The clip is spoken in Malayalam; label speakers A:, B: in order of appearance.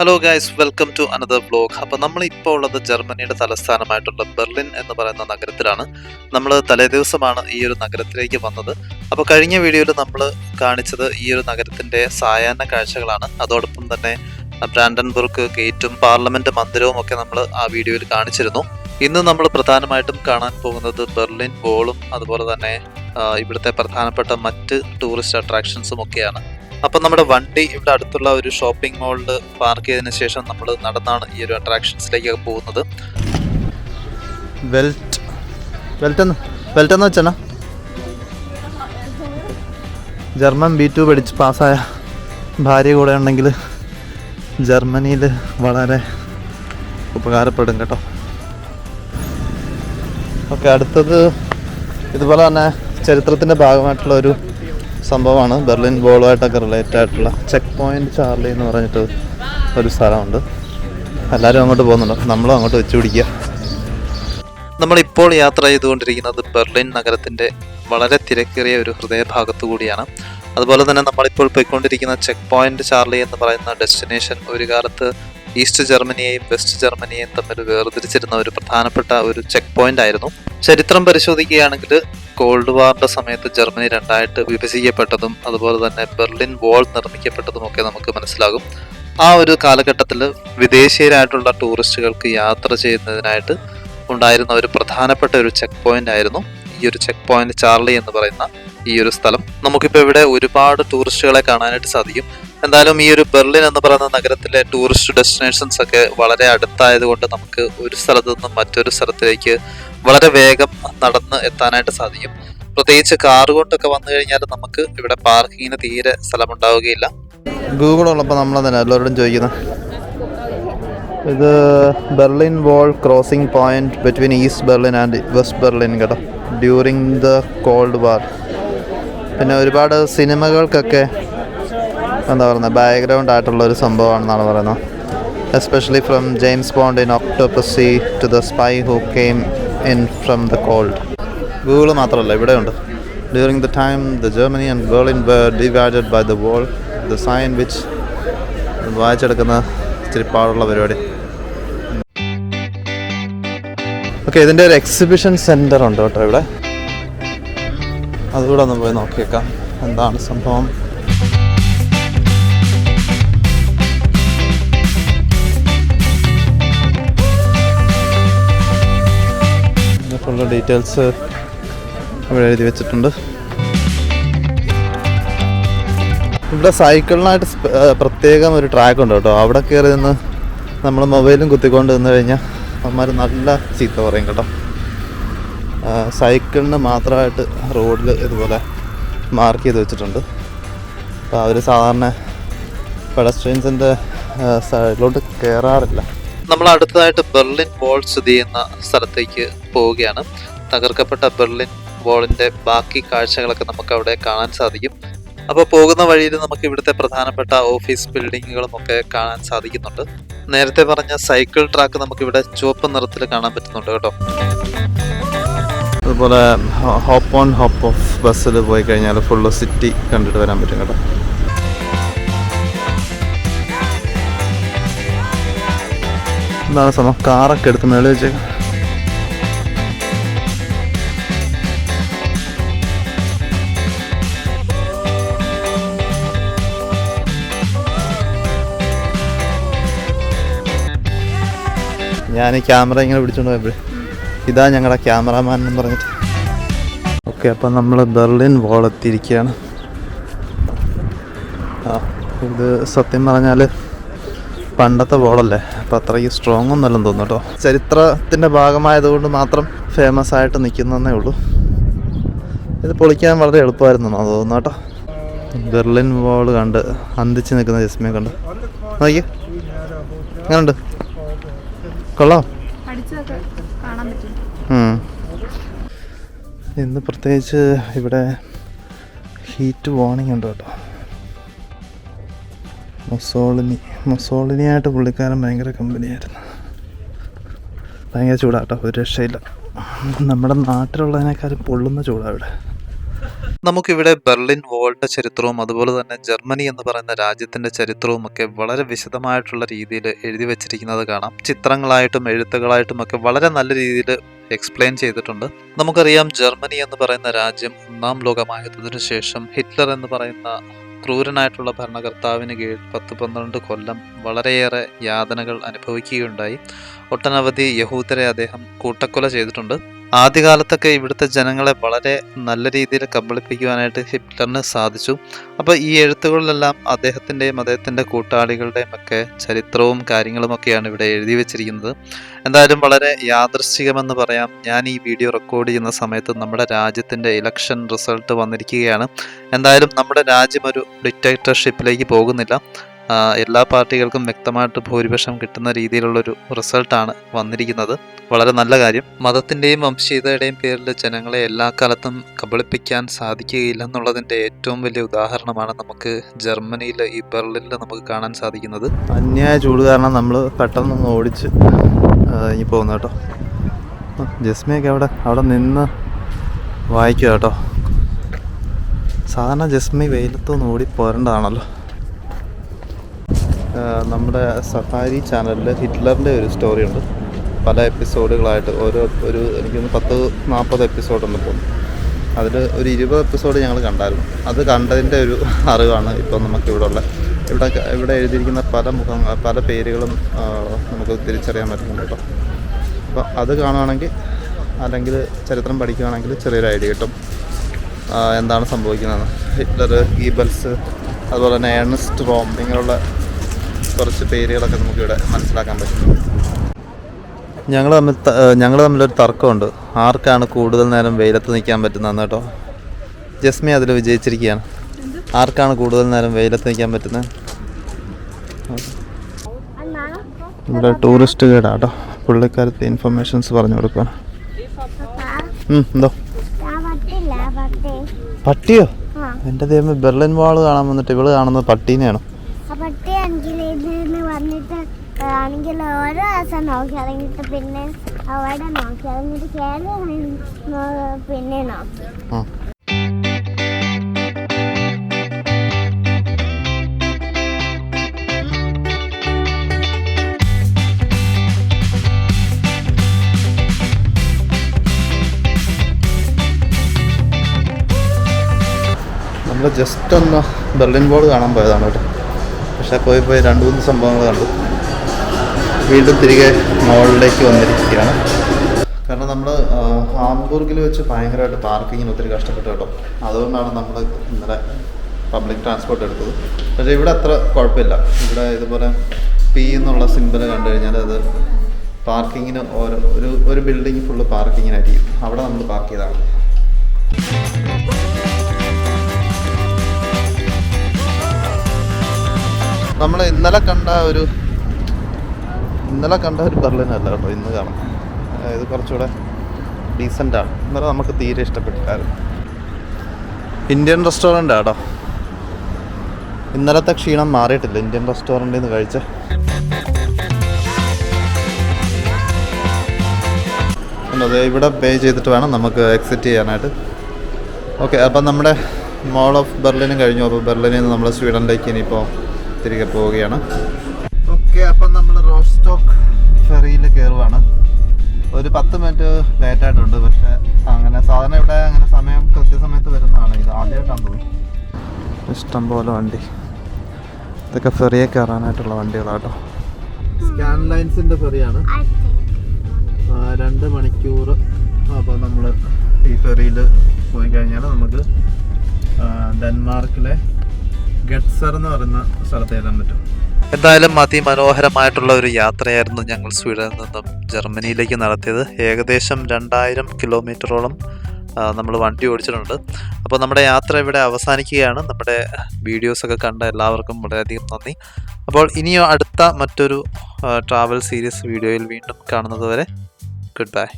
A: Hello guys welcome to another blog അപ്പോൾ നമ്മൾ ഇപ്പോൾ ഉള്ളത് ജർമ്മനിയുടെ തലസ്ഥാനമായിട്ടുള്ള ബെർലിൻ എന്ന് പറയുന്ന നഗരത്തിലാണ്. നമ്മൾ തലേദിവസമാണ് ഈ ഒരു നഗരത്തിലേക്ക് വന്നത്. അപ്പോൾ കഴിഞ്ഞ വീഡിയോയിൽ നമ്മൾ കാണിച്ചത് ഈ ഒരു നഗരത്തിന്റെ സായാഹ്ന കാഴ്ചകളാണ്. അതോടൊപ്പം തന്നെ ബ്രാൻഡൻബുർഗ് ഗേറ്റും പാർലമെന്റ് മന്ദിരവും ഒക്കെ നമ്മൾ ആ വീഡിയോയിൽ കാണിച്ചിരുന്നു. ഇന്ന് നമ്മൾ പ്രധാനമായിട്ടും കാണാൻ പോകുന്നത് ബെർലിൻ വോളും അതുപോലെ തന്നെ ഇവിടുത്തെ പ്രധാനപ്പെട്ട മറ്റ് ടൂറിസ്റ്റ് അട്രാക്ഷൻസും ഒക്കെയാണ്. അപ്പം നമ്മുടെ വണ്ടി ഇവിടെ അടുത്തുള്ള ഒരു ഷോപ്പിംഗ് മോളിൽ പാർക്ക് ചെയ്തതിന് ശേഷം നമ്മൾ നടന്നാണ് ഈ ഒരു അട്രാക്ഷൻസിലേക്ക് പോകുന്നത്. വെൽറ്റ് വെൽറ്റ് ജർമ്മൻ ബി ടു പഠിച്ച് പാസ്സായ ഭാര്യ കൂടെ ഉണ്ടെങ്കിൽ ജർമ്മനിയിൽ വളരെ ഉപകാരപ്പെടും കേട്ടോ. ഓക്കെ അടുത്തത് ഇതുപോലെ തന്നെ ചരിത്രത്തിന്റെ ഭാഗമായിട്ടുള്ള ഒരു സംഭവമാണ്. ബെർലിൻ ബോളുമായിട്ടൊക്കെ റിലേറ്റഡ് ആയിട്ടുള്ള ചെക്ക് പോയിന്റ് ചാർലി എന്ന് പറഞ്ഞിട്ട് ഒരു സ്ഥലമുണ്ട്. എല്ലാവരും അങ്ങോട്ട് പോകുന്നുണ്ട്. നമ്മളും അങ്ങോട്ട് വെച്ച് പിടിക്കുക. നമ്മളിപ്പോൾ യാത്ര ചെയ്തുകൊണ്ടിരിക്കുന്നത് ബെർലിൻ നഗരത്തിന്റെ വളരെ തിരക്കേറിയ ഒരു ഹൃദയഭാഗത്തു കൂടിയാണ്. അതുപോലെ തന്നെ നമ്മളിപ്പോൾ പോയിക്കൊണ്ടിരിക്കുന്ന ചെക്ക് പോയിന്റ് ചാർലി എന്ന് പറയുന്ന ഡെസ്റ്റിനേഷൻ ഒരു കാലത്ത് ഈസ്റ്റ് ജർമ്മനിയെയും വെസ്റ്റ് ജർമ്മനിയെയും തമ്മിൽ വേർതിരിച്ചിരുന്ന ഒരു പ്രധാനപ്പെട്ട ഒരു ചെക്ക് പോയിന്റ് ആയിരുന്നു. ചരിത്രം പരിശോധിക്കുകയാണെങ്കിൽ കോൾഡ് വാറിന്റെ സമയത്ത് ജർമ്മനി രണ്ടായിട്ട് വിഭജിക്കപ്പെട്ടതും അതുപോലെ തന്നെ ബെർലിൻ വോൾ നിർമ്മിക്കപ്പെട്ടതും ഒക്കെ നമുക്ക് മനസ്സിലാകും. ആ ഒരു കാലഘട്ടത്തിൽ വിദേശീയരായിട്ടുള്ള ടൂറിസ്റ്റുകൾക്ക് യാത്ര ചെയ്യുന്നതിനായിട്ട് ഉണ്ടായിരുന്ന ഒരു പ്രധാനപ്പെട്ട ഒരു ചെക്ക് പോയിന്റ് ആയിരുന്നു. ഈ ഒരു ചെക്ക് പോയിന്റ് ചാർലി എന്ന് പറയുന്ന ഈ ഒരു സ്ഥലം. നമുക്കിപ്പോൾ ഇവിടെ ഒരുപാട് ടൂറിസ്റ്റുകളെ കാണാനായിട്ട് സാധിക്കും. എന്തായാലും ഈ ഒരു ബെർലിൻ എന്ന് പറയുന്ന നഗരത്തിലെ ടൂറിസ്റ്റ് ഡെസ്റ്റിനേഷൻസ് ഒക്കെ വളരെ അടുത്തായതുകൊണ്ട് നമുക്ക് ഒരു സ്ഥലത്തു നിന്നും മറ്റൊരു സ്ഥലത്തിലേക്ക് വളരെ വേഗം നടന്ന് എത്താനായിട്ട് സാധിക്കും. പ്രത്യേകിച്ച് കാർ കൊണ്ടൊക്കെ വന്നു കഴിഞ്ഞാൽ നമുക്ക് ഇവിടെ പാർക്കിങ്ങിന് തീരെ സ്ഥലമുണ്ടാവുകയില്ല. ഗൂഗിൾ ഉള്ളപ്പോൾ നമ്മൾ തന്നെ എല്ലാവരോടും ചോദിക്കുന്നത് ഇത് Berlin wall crossing point between east Berlin and west Berlin കേട്ടോ. During the cold war. പിന്നെ ഒരുപാട് സിനിമകൾക്കൊക്കെ എന്താ പറയുന്നത് ബാക്ക്ഗ്രൗണ്ട് ആയിട്ടുള്ള ഒരു സംഭവമാണെന്നാണ് പറയുന്നത്. Especially from James Bond in Octopussy to the spy who came in from the cold Google മാത്രമല്ല ഇവിടെയുണ്ട്. During the time the Germany and Berlin were divided by the wall the sign which വായിച്ചെടുക്കുന്ന ഇച്ചിരി പാടുള്ള പരിപാടി. ഓക്കെ ഇതിന്റെ ഒരു എക്സിബിഷൻ സെന്റർ ഉണ്ട് കേട്ടോ ഇവിടെ. അതുകൂടെ ഒന്ന് പോയി നോക്കിയേക്കാം. എന്താണ് സംഭവം? ഫുള്ള് ഡീറ്റെയിൽസ് ഇവിടെ എഴുതി വെച്ചിട്ടുണ്ട്. ഇവിടെ സൈക്കിളിനായിട്ട് പ്രത്യേകം ഒരു ട്രാക്ക് ഉണ്ട് കേട്ടോ. അവിടെ കയറി നിന്ന് നമ്മൾ മൊബൈലും കുത്തിക്കൊണ്ട് നിന്ന് കഴിഞ്ഞാൽ അവന്മാർ നല്ല ചീത്ത പറയും കേട്ടോ. സൈക്കിളിന് മാത്രമായിട്ട് റോഡിൽ ഇതുപോലെ മാർക്ക് ചെയ്ത് വെച്ചിട്ടുണ്ട്. അപ്പോൾ അവർ സാധാരണ പെഡസ്ട്രിയൻസിന്റെ സൈഡിലോട്ട് കയറാറില്ല നമ്മൾ അടുത്തതായിട്ട് ബെർലിൻ വോൾ സ്ഥിതി ചെയ്യുന്ന സ്ഥലത്തേക്ക് പോവുകയാണ്. തകർക്കപ്പെട്ട ബെർലിൻ വോളിന്റെ ബാക്കി കാഴ്ചകളൊക്കെ നമുക്ക് അവിടെ കാണാൻ സാധിക്കും. അപ്പോൾ പോകുന്ന വഴിയിൽ നമുക്ക് ഇവിടുത്തെ പ്രധാനപ്പെട്ട ഓഫീസ് ബിൽഡിങ്ങുകളും ഒക്കെ കാണാൻ സാധിക്കുന്നുണ്ട്. നേരത്തെ പറഞ്ഞ സൈക്കിൾ ട്രാക്ക് നമുക്കിവിടെ ചുവപ്പ് നിറത്തിൽ കാണാൻ പറ്റുന്നുണ്ട് കേട്ടോ. അതുപോലെ ഹോപ്പ് ഓൺ ഹോപ്പ് ഓഫ് ബസ്സിൽ പോയി കഴിഞ്ഞാൽ ഫുള്ള് സിറ്റി കണ്ടിട്ട് വരാൻ പറ്റും കേട്ടോ. എന്താണ് സമ കാറൊക്കെ എടുത്ത് മേളിൽ വെച്ചേക്കാം. ഞാൻ ക്യാമറ ഇങ്ങനെ പിടിച്ചോണ്ട് പോയപ്പോഴേ ഇതാ ഞങ്ങളുടെ ക്യാമറാമാൻ എന്ന് പറഞ്ഞിട്ട്. ഓക്കെ അപ്പം നമ്മൾ ബെർലിൻ വാൾ എത്തിയിരിക്കുകയാണ് ആ ഇത് സത്യം പറഞ്ഞാൽ പണ്ടത്തെ വോളല്ലേ? അപ്പം അത്രയ്ക്ക് സ്ട്രോങ് ഒന്നല്ലെന്ന് തോന്നുന്നു കേട്ടോ. ചരിത്രത്തിന്റെ ഭാഗമായതുകൊണ്ട് മാത്രം ഫേമസ് ആയിട്ട് നിൽക്കുന്നതേ ഉള്ളൂ. ഇത് പൊളിക്കാൻ വളരെ എളുപ്പമായിരുന്നു അത് തോന്നുന്നു ബെർലിൻ വാൾ കണ്ട് അന്തിച്ച് നിൽക്കുന്ന ജസ്മിയെ കണ്ട്. നോക്കി എങ്ങനെയുണ്ട് കൊള്ളാം.
B: കാണാൻ പറ്റും.
A: ഇന്ന് പ്രത്യേകിച്ച് ഇവിടെ ഹീറ്റ് വാണിംഗ് ഉണ്ട് കേട്ടോ. മൊസോളിനി. മൊസോളിനിയായിട്ട് പുള്ളിക്കാരൻ ഭയങ്കര കമ്പനിയായിരുന്നു. ഭയങ്കര ചൂടാട്ടോ ഒരു രക്ഷയില്ല. നമ്മുടെ നാട്ടിലുള്ളതിനേക്കാളും പൊള്ളുന്ന ചൂടാണ് ഇവിടെ.
C: നമുക്കിവിടെ ബെർലിൻ വോളിന്റെ ചരിത്രവും അതുപോലെ തന്നെ ജർമ്മനി എന്ന് പറയുന്ന രാജ്യത്തിന്റെ ചരിത്രവും ഒക്കെ വളരെ വിശദമായിട്ടുള്ള രീതിയിൽ എഴുതി വെച്ചിരിക്കുന്നത് കാണാം. ചിത്രങ്ങളായിട്ടും എഴുത്തുകളായിട്ടും ഒക്കെ വളരെ നല്ല രീതിയിൽ എക്സ്പ്ലെയിൻ ചെയ്തിട്ടുണ്ട്. നമുക്കറിയാം ജർമ്മനി എന്ന് പറയുന്ന രാജ്യം ഒന്നാം ലോകമായതിനു ശേഷം ഹിറ്റ്ലർ എന്ന് പറയുന്ന ക്രൂരനായിട്ടുള്ള ഭരണകർത്താവിന് കീഴിൽ പത്ത് പന്ത്രണ്ട് കൊല്ലം വളരെയേറെ യാതനകൾ അനുഭവിക്കുകയുണ്ടായി. ഒട്ടനവധി യഹൂദരെ അദ്ദേഹം കൂട്ടക്കൊല ചെയ്തിട്ടുണ്ട്. ആദ്യകാലത്തൊക്കെ ഇവിടുത്തെ ജനങ്ങളെ വളരെ നല്ല രീതിയിൽ കബളിപ്പിക്കുവാനായിട്ട് ഹിറ്റ്ലറിന് സാധിച്ചു. അപ്പോൾ ഈ എഴുത്തുകളിലെല്ലാം അദ്ദേഹത്തിന്റെയും അദ്ദേഹത്തിന്റെ കൂട്ടാളികളുടെയും ഒക്കെ ചരിത്രവും കാര്യങ്ങളുമൊക്കെയാണ് ഇവിടെ എഴുതി വെച്ചിരിക്കുന്നത്. എന്തായാലും വളരെ യാദൃശ്ചികമെന്ന് പറയാം. ഞാൻ ഈ വീഡിയോ റെക്കോർഡ് ചെയ്യുന്ന സമയത്ത് നമ്മുടെ രാജ്യത്തിന്റെ ഇലക്ഷൻ റിസൾട്ട് വന്നിരിക്കുകയാണ്. എന്തായാലും നമ്മുടെ രാജ്യം ഒരു ഡിക്റ്റേറ്റർഷിപ്പിലേക്ക് പോകുന്നില്ല. എല്ലാ പാർട്ടികൾക്കും വ്യക്തമായിട്ട് ഭൂരിപക്ഷം കിട്ടുന്ന രീതിയിലുള്ളൊരു റിസൾട്ടാണ് വന്നിരിക്കുന്നത്. വളരെ നല്ല കാര്യം. മതത്തിന്റെയും വംശീയതയുടെയും പേരിൽ ജനങ്ങളെ എല്ലാ കാലത്തും കബളിപ്പിക്കാൻ സാധിക്കുകയില്ല എന്നുള്ളതിന്റെ ഏറ്റവും വലിയ ഉദാഹരണമാണ് നമുക്ക് ജർമ്മനിയിൽ ഈ ബെർലിനിൽ നമുക്ക് കാണാൻ സാധിക്കുന്നത്.
A: അന്യായ ചൂട് കാരണം നമ്മൾ പെട്ടെന്ന് ഓടിച്ച് ഇനി പോകുന്നു കേട്ടോ. ജസ്മിയൊക്കെ അവിടെ അവിടെ നിന്ന് വായിക്കുക കേട്ടോ. സാധാരണ ജസ്മി വെയിലത്തൊന്ന് ഓടി പോരേണ്ടതാണല്ലോ. നമ്മുടെ സഫാരി ചാനലിൽ ഹിറ്റ്ലറിന്റെ ഒരു സ്റ്റോറി ഉണ്ട് പല എപ്പിസോഡുകളായിട്ട് ഓരോ ഒരു എനിക്കൊന്ന് പത്ത് നാൽപ്പത് എപ്പിസോഡുണ്ട് ഇപ്പോൾ അതിൽ ഒരു ഇരുപത് എപ്പിസോഡ് ഞങ്ങൾ കണ്ടായിരുന്നു. അത് കണ്ടതിന്റെ ഒരു അറിവാണ് ഇപ്പോൾ നമുക്കിവിടെ ഉള്ള ഇവിടെ ഇവിടെ എഴുതിയിരിക്കുന്ന പല മുഖങ്ങൾ പല പേരുകളും നമുക്ക് തിരിച്ചറിയാൻ പറ്റുന്നുണ്ട് കേട്ടോ. അപ്പോൾ അത് കാണുവാണെങ്കിൽ അല്ലെങ്കിൽ ചരിത്രം പഠിക്കുകയാണെങ്കിൽ ചെറിയൊരു ഐഡിയ കിട്ടും. എന്താണ് സംഭവിക്കുന്നത് ഹിറ്റ്ലർ ഗീബൽസ് അതുപോലെ തന്നെ ഏണസ്റ്റ് റോം ഇങ്ങനെയുള്ള കുറച്ച് പേരുകളൊക്കെ നമുക്കിവിടെ മനസ്സിലാക്കാൻ പറ്റും ഞങ്ങൾ തമ്മിൽ ഞങ്ങൾ തമ്മിലൊരു തർക്കമുണ്ട്. ആർക്കാണ് കൂടുതൽ നേരം വെയിലത്ത് നിൽക്കാൻ പറ്റുന്നത് കേട്ടോ. ജസ്മി അതിൽ വിജയിച്ചിരിക്കുകയാണ്. ആർക്കാണ് കൂടുതൽ നേരം വെയിലത്ത് നിൽക്കാൻ പറ്റുന്നത്? ഇവിടെ ടൂറിസ്റ്റ് ഗൈഡാട്ടോ പുള്ളിക്കാരത്തെ ഇൻഫർമേഷൻസ് പറഞ്ഞു കൊടുക്കാം എന്തോ? പട്ടിയോ? എന്റെ ദൈവം ബെർലിൻ വാൾ കാണാൻ വന്നിട്ട് ഇവൾ കാണുന്നത് പട്ടീനെയാണോ?
D: ആണെങ്കിൽ ഓരോ ദിവസം നോക്കി ഇറങ്ങിയിട്ട് പിന്നെ അവിടെ നോക്കി. ഇറങ്ങിയിട്ട് കേരള പിന്നെ നോക്കി.
A: നമ്മൾ ജസ്റ്റ് ഒന്ന് ബെർലിൻ ബോർഡ് കാണാൻ പോയതാണ് കേട്ടോ. പക്ഷേ പോയി പോയി രണ്ട് മൂന്ന് സംഭവങ്ങൾ കണ്ടു. വീണ്ടും തിരികെ മോളിലേക്ക് വന്നിരിക്കുകയാണ്. കാരണം നമ്മൾ ഹാംബൂർഗിൽ വെച്ച് ഭയങ്കരമായിട്ട് പാർക്കിങ്ങിന് ഒത്തിരി കഷ്ടപ്പെട്ടു കേട്ടോ. അതുകൊണ്ടാണ് നമ്മൾ ഇന്നലെ പബ്ലിക് ട്രാൻസ്പോർട്ട് എടുത്തത്. പക്ഷേ ഇവിടെ അത്ര കുഴപ്പമില്ല. ഇവിടെ ഇതുപോലെ പി എന്നുള്ള സിമ്പിൾ കണ്ടു കഴിഞ്ഞാൽ അത് പാർക്കിങ്ങിന് ഓരോ ഒരു ഒരു ബിൽഡിംഗ് ഫുള്ള് പാർക്കിങ്ങിനായിരിക്കും. അവിടെ നമ്മൾ പാർക്ക് ചെയ്താണ് നമ്മൾ ഇന്നലെ കണ്ട ഒരു ഇന്നലെ കണ്ട ഒരു ബെർലിൻ അല്ല കേട്ടോ ഇന്ന് കാണാം. ഇത് കുറച്ചുകൂടെ ഡീസന്റാണ് ഇന്നലെ നമുക്ക് തീരെ ഇഷ്ടപ്പെട്ടില്ലായിരുന്നു. ഇന്ത്യൻ റെസ്റ്റോറന്റ് ആട്ടോ ഇന്നലത്തെ ക്ഷീണം മാറിയിട്ടില്ല. ഇന്ത്യൻ റെസ്റ്റോറന്റിൽ നിന്ന് കഴിച്ച അതെ ഇവിടെ പേ ചെയ്തിട്ട് വേണം നമുക്ക് എക്സിറ്റ് ചെയ്യാനായിട്ട്. ഓക്കെ അപ്പം നമ്മുടെ മോൾ ഓഫ് ബെർലിനും കഴിഞ്ഞു. അപ്പോൾ ബെർലിനിൽ നിന്ന് നമ്മൾ സ്വീഡനിലേക്ക് ഇനിയിപ്പോൾ തിരികെ പോവുകയാണ്. ഓക്കെ അപ്പം നമ്മൾ റോസ്റ്റോക്ക് ഫെറിയിൽ കയറുവാണ് ഒരു പത്ത് മിനിറ്റ് ലേറ്റ് ആയിട്ടുണ്ട് പക്ഷേ അങ്ങനെ സാധാരണ ഇവിടെ അങ്ങനെ സമയം കൃത്യസമയത്ത് വരുന്നതാണ്. ഇത് ആദ്യമായിട്ടാണ് തോന്നുന്നു ഇഷ്ടം പോലെ വണ്ടി. ഇതൊക്കെ ഫെറിയെ കയറാനായിട്ടുള്ള വണ്ടികളാട്ടോ. സ്കാൻ ലൈൻസിന്റെ ഫെറിയാണ് ആ, രണ്ട് മണിക്കൂർ അപ്പോൾ നമ്മൾ ഈ ഫെറിയിൽ പോയി കഴിഞ്ഞാൽ നമുക്ക് ഡെൻമാർക്കിലെ ഗഡ്സർ എന്ന് പറയുന്ന സ്ഥലത്ത് എത്താൻ പറ്റും?
C: എന്തായാലും അതിമനോഹരമായിട്ടുള്ള ഒരു യാത്രയായിരുന്നു ഞങ്ങൾ സ്വീഡനിൽ നിന്നും ജർമ്മനിയിലേക്ക് നടത്തിയത്. ഏകദേശം രണ്ടായിരം കിലോമീറ്ററോളം നമ്മൾ വണ്ടി ഓടിച്ചിട്ടുണ്ട്. അപ്പോൾ നമ്മുടെ യാത്ര ഇവിടെ അവസാനിക്കുകയാണ്. നമ്മുടെ വീഡിയോസൊക്കെ കണ്ട എല്ലാവർക്കും വളരെയധികം നന്ദി. അപ്പോൾ ഇനിയോ അടുത്ത മറ്റൊരു ട്രാവൽ സീരീസ് വീഡിയോയിൽ വീണ്ടും കാണുന്നത് വരെ ഗുഡ് ബൈ